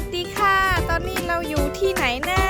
วัสดีค่ะ ตอนนี้เราอยู่ที่ไหนนะ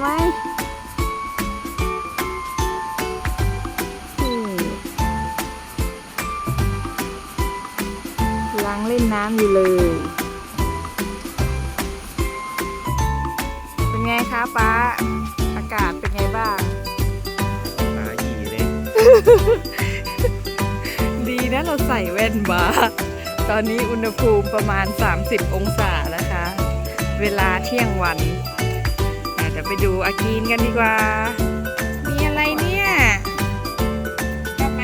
ไหมนี่กำลังเล่นน้ำอยู่เลย เป็นไงคะป้า อากาศเป็นไงบ้างหาหยีเลย ดีนะเราใส่แว่นมาตอนนี้อุณหภูมิประมาณ 30 องศานะคะ เวลาเที่ยงวันอะเดี๋ยว ไปดูอากีนกันดีกว่า มีอะไรเนี่ยชอบไหม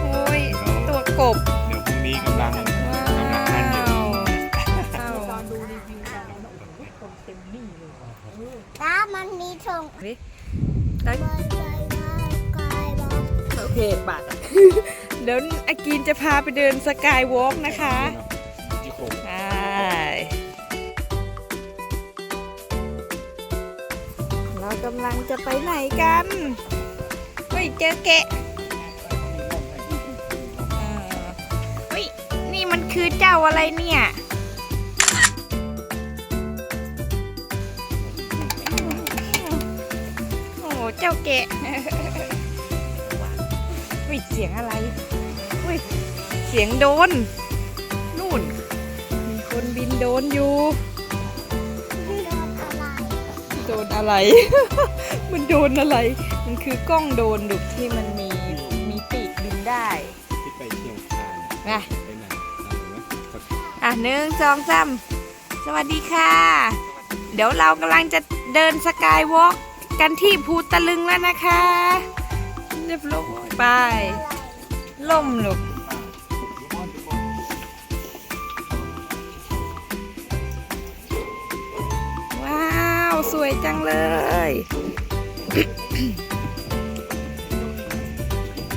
โอ้ยตัวกบเดี๋ยวพรุ่งนี้กำลังว้าวกำลังนั่นอยู่ว้าวถ้ามันมีทงเฮ้ยได้บอยบอยบอยกายบอกโอเคบาทเดี๋ยวอากีนจะพาไปเดินสกายวอล์กนะคะ กำลังจะไปไหนกันเฮ้ยเจอแกะเฮ้ยนี่มันคือเจ้าอะไรเนี่ยโอ้โหเจ้าแกะวิเสียงอะไรวิเสียงโดน นู่น มีคนบินโดนอยู่ นอะไรโดนอะไร มันโดนอะไร มันคือกล้องโดนดุกที่มันมีมีปีกบินได้ ที่ไปเชียงคานไงไปไหนเอาไหมสักอะหนึ่งสองสามสวัสดีค่ะ เดี๋ยวเรากำลังจะเดินสกายวอล์กกันที่ภูตะลึงแล้วนะคะ เรียบร้อยไปล่มลูก สวยจังเลย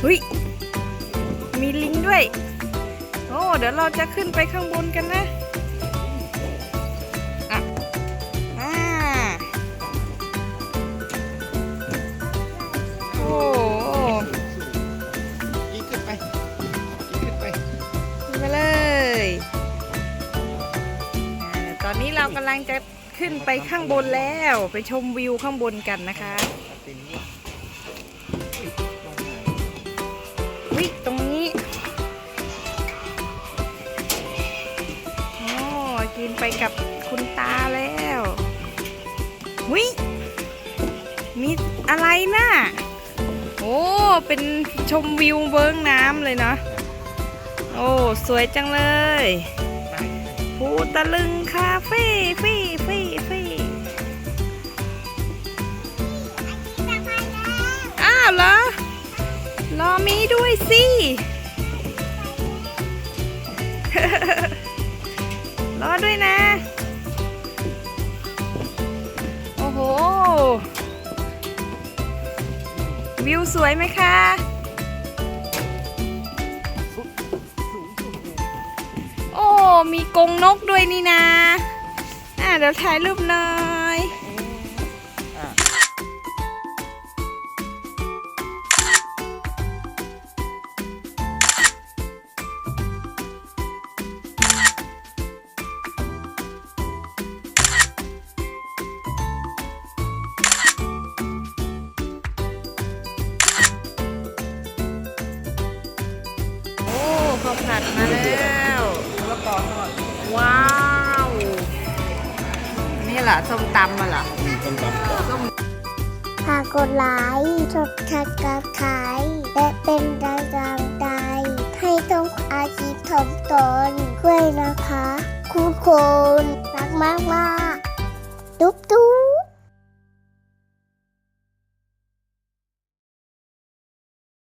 เฮ้ยมีลิงด้วย โอ้ เดี๋ยวเราจะขึ้นไปข้างบนกันนะอะอ่าโอ้ยิ่งขึ้นไปยิ่งขึ้นไปขึ้นไปเลยอ่าตอนนี้เรากำลังจะ ขึ้นไปข้างบนแล้ว ไปชมวิวข้างบนกันนะคะวิตรงนี้โอ้กินไปกับคุณตาแล้ววิมีอะไรน่ะโอ้ เป็นชมวิวเบิ้งน้ำเลยเนาะโอ้ สวยจังเลยภูตะลึงคาเฟ่ฟี่ฟี่ฟี่ อ้าวเหรอรอมีด้วยสิรอด้วยนะ โอ้โห วิวสวยไหมคะโอ้มีกรงนกด้วยนี่นาอะเดี๋ยวถ่ายรูปหน่อย นี่แหละส้มตำมาเหรอต้นตำ ส้มฝากกดไลค์กดชัดกระขายและเป็นกำลังใจให้ต้องอาชีพทำตนด้วยนะคะ คุณคนรักมากมากๆจุ๊บจุ๊บ